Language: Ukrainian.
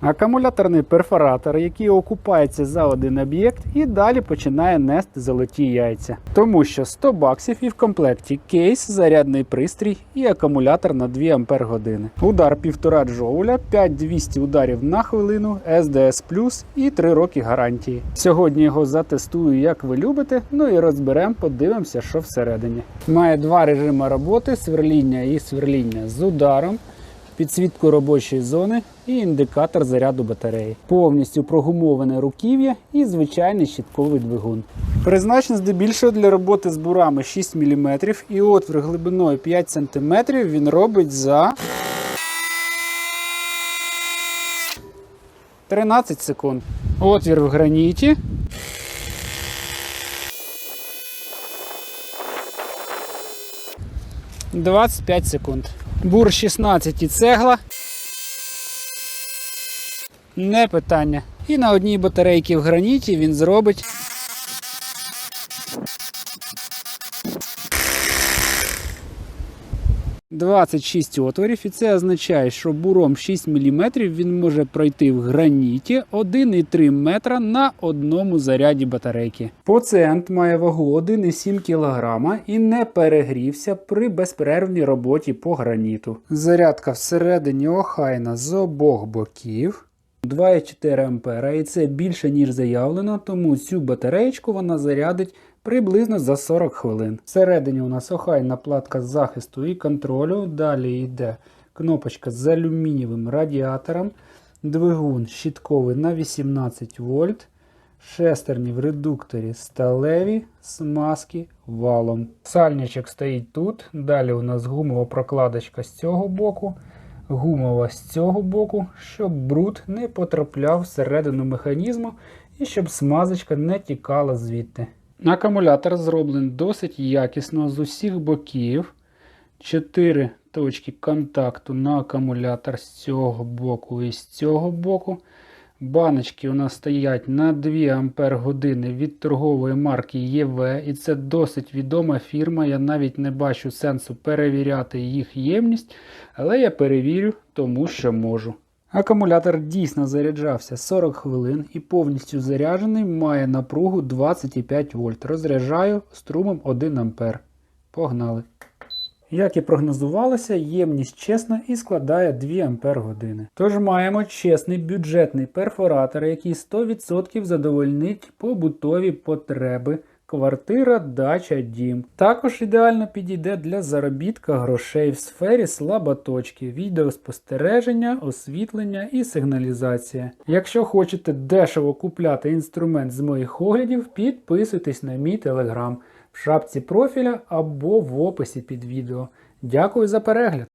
Акумуляторний перфоратор, який окупається за один об'єкт і далі починає нести золоті яйця. Тому що 100 баксів і в комплекті кейс, зарядний пристрій і акумулятор на 2 Ампер години. Удар 1,5 джоуля, 5200 ударів на хвилину, SDS і 3 роки гарантії. Сьогодні його затестую, як ви любите, ну і розберемо, подивимося, що всередині. Має два режими роботи: сверління і сверління з ударом підсвітку робочої зони і індикатор заряду батареї. Повністю прогумоване руків'я і звичайний щітковий двигун. Призначений здебільшого для роботи з бурами 6 мм і отвір глибиною 5 см він робить за 13 секунд. Отвір в граніті. – 25 секунд. Бур 16 і цегла. Не питання. І на одній батарейці в граніті він зробить. «26 отворів, і це означає, що буром 6 мм він може пройти в граніті 1,3 метра на одному заряді батарейки. Пацієнт має вагу 1,7 кг і не перегрівся при безперервній роботі по граніту. Зарядка всередині охайна з обох боків. 2,4 ампера, і це більше ніж заявлено, тому цю батареєчку вона зарядить приблизно за 40 хвилин. Всередині у нас охайна платка захисту і контролю. Далі йде кнопочка з алюмінієвим радіатором, двигун щітковий на 18 вольт, шестерні в редукторі сталеві, смазки валом. Сальничок стоїть тут. Далі у нас гумова прокладочка з цього боку гумова з цього боку, щоб бруд не потрапляв всередину механізму і щоб смазочка не тікала звідти. Акумулятор зроблений досить якісно з усіх боків. 4 точки контакту на акумулятор з цього боку і з цього боку. Баночки у нас стоять на 2 Ампер години від торгової марки ЄВ, і це досить відома фірма. Я навіть не бачу сенсу перевіряти їх ємність, але я перевірю, тому що можу. Акумулятор дійсно заряджався 40 хвилин і повністю заряджений має напругу 25 вольт. Розряджаю струмом 1 Ампер. Погнали! Як і прогнозувалося, ємність чесна і складає 2 Ампер години. Тож маємо чесний бюджетний перфоратор, який 100% задовольнить побутові потреби. Квартира, дача, дім. Також ідеально підійде для заробітка грошей в сфері слаботочки, відеоспостереження, освітлення і сигналізація. Якщо хочете дешево купляти інструмент з моїх оглядів, підписуйтесь на мій телеграм в шапці профіля або в описі під відео. Дякую за перегляд!